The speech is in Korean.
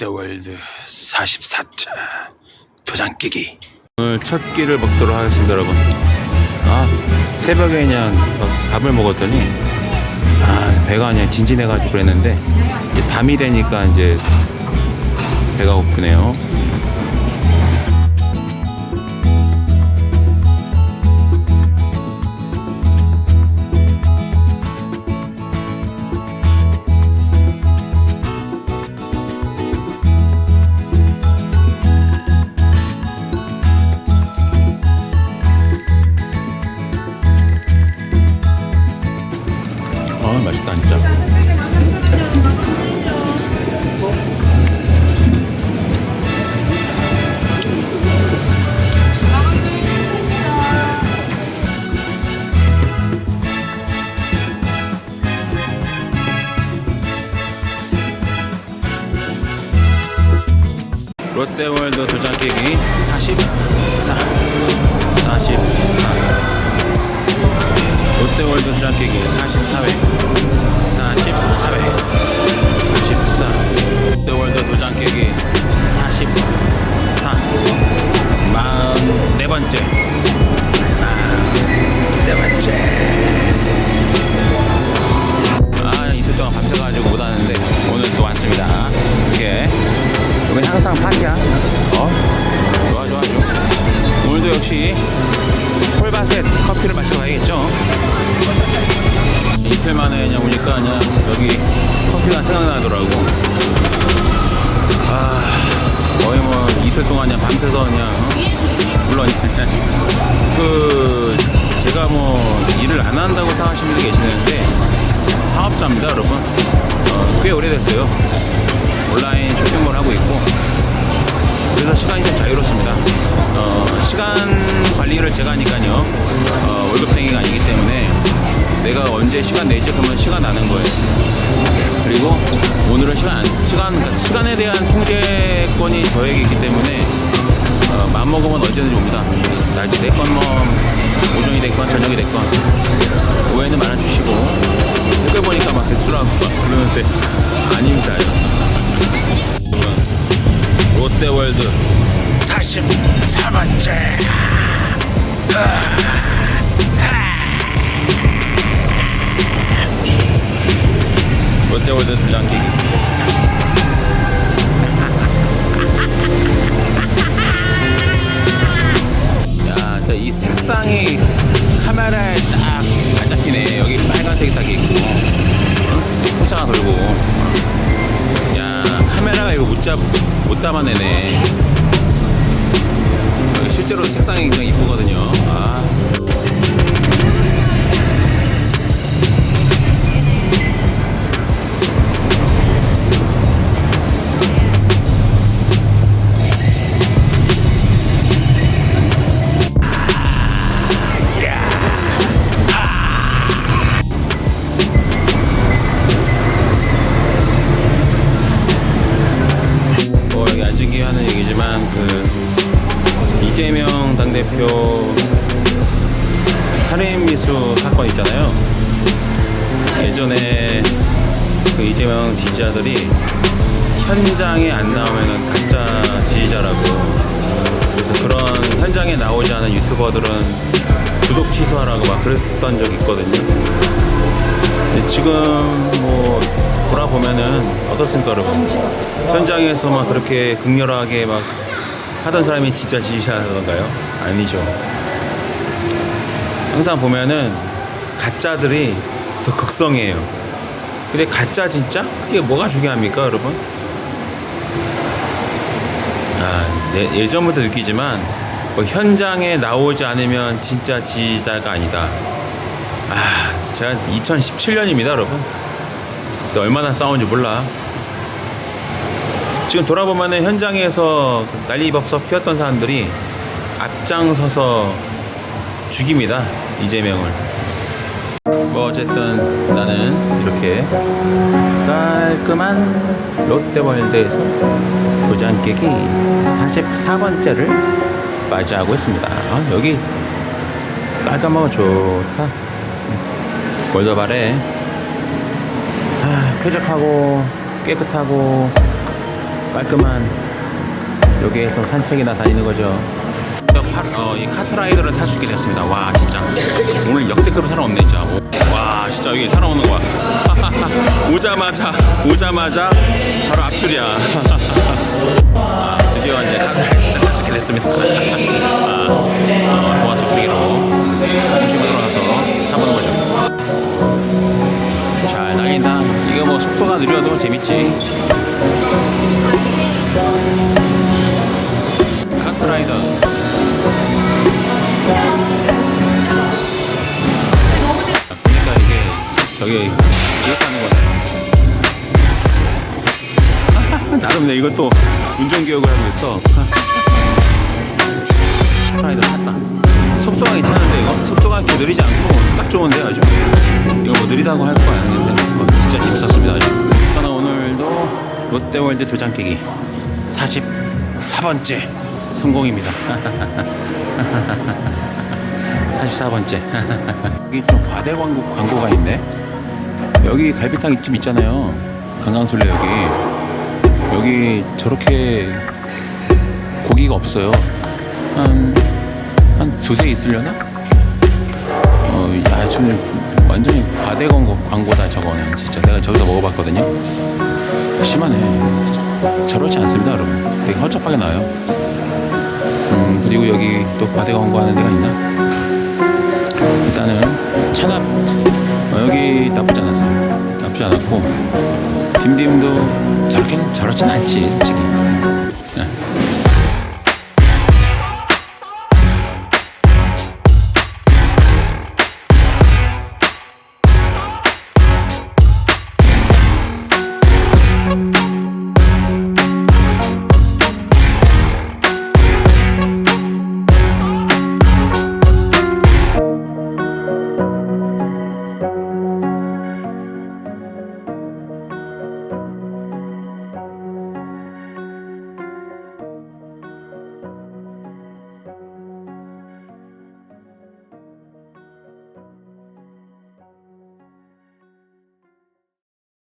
롯데월드 44자 도장 깨기. 오늘 첫 끼를 먹도록 하겠습니다 여러분. 아 새벽에 그냥 밥을 먹었더니 아 배가 그냥 진진해가지고 그랬는데 이제 밤이 되니까 이제 배가 고프네요 롯데월드 도장 깨기. 44 44 롯데월드 도장 깨기. 44회 이틀 만에 그냥 오니까 그냥 여기 커피가 생각나더라고. 아 거의 뭐 이틀 동안 그냥 밤새서 그냥 어? 물론 그 제가 뭐 일을 안 한다고 생각하시는 분이 계시는데 사업자입니다 여러분. 어, 꽤 오래됐어요. 온라인 쇼핑몰 하고 있고. 그래서 시간이 좀 자유롭습니다. 어, 시간 관리를 제가 하니까요 내가 언제 시간 내지 그러면 시간 나는 거예요. 그리고 오늘은 시간 시간 시간에 대한 통제권이 저에게 있기 때문에 어, 맘먹으면 언제든지 옵니다. 날씨 됐건 뭐 오전이 됐건 저녁이 됐건 오해는 말아주시고 댓글 보니까 막 대출하고 막 그러는데 아닙니다. 롯데월드 44 색상이 카메라에 딱잘 잡히네. 여기 빨간색이 딱 있고, 어? 포차가 돌고. 야, 카메라가 이거 못 잡, 못 담아내네. 실제로 색상이 굉장히 이쁘거든요. 아. 김에 하는 얘기지만 그 이재명 당대표 살인 미수 사건 있잖아요. 예전에 그 이재명 지지자들이 현장에 안 나오면은 가짜 지지자라고 그래서 그런 현장에 나오지 않은 유튜버들은 구독 취소하라고 막 그랬던 적이 있거든요. 근데 지금 뭐 돌아보면은 어떻습니까 여러분 현장에서 막 그렇게 극렬하게 막 하던 사람이 진짜 지지자던가요? 아니죠 항상 보면은 가짜들이 더 극성이에요 근데 가짜 진짜? 그게 뭐가 중요합니까 여러분? 아, 네, 예전부터 느끼지만 뭐 현장에 나오지 않으면 진짜 지지자가 아니다 아 제가 2017년입니다 여러분 얼마나 싸운지 몰라. 지금 돌아보면은 현장에서 난리법석 피웠던 사람들이 앞장서서 죽입니다. 이재명을. 뭐 어쨌든 나는 이렇게 깔끔한 롯데월드에서 도장 깨기 44번째를 맞이하고 있습니다. 아, 여기 깔끔하고 좋다. 뭘더 바래? 아, 쾌적하고 깨끗하고 깔끔한 여기에서 산책이나 다니는 거죠. 파, 어, 이 카트라이더를 탈 수 있게 됐습니다. 와 진짜 오늘 역대급으로 사람 없네 진짜. 오, 와 진짜 여기 사람 없는 거야. 오자마자 오자마자 바로 앞줄이야. 아, 드디어 이제 카트라이더를 탈 수 있게 됐습니다. 아, 어, 동화 속쓰기로 느려도 재밌지. 카트라이더. 그러니까 이게 저기 기억하는 거네. 나름 내 이것도 운전 교육을 하고 있어. 카트라이더 탔다. 속도가 괜찮은데 이거? 속도가 이렇게 느리지 않고 딱 좋은데 아주. 이거 뭐 느리다고 할 거 아닌데. 뭐 진짜 재밌었습니다 아주. 저는 오늘도 롯데월드 도장 깨기 44번째 성공입니다. 44번째. 여기 좀 과대 광고, 광고가 있네. 여기 갈비탕 집 있잖아요. 강강술래 여기. 여기 저렇게 고기가 없어요. 한, 한 두세 있으려나? 어, 야, 좀 완전히 과대 광고, 광고다 저거는 진짜. 내가 저기서 먹어봤거든요? 심하네. 저렇지 않습니다 여러분. 되게 헐쩍하게 나와요. 음, 그리고 여기 또 과대 광고하는 데가 있나? 일단은 찬압 어, 여기 나쁘지 않았어요. 나쁘지 않았고 딤딤도 저렇게 저렇진 않지 솔직히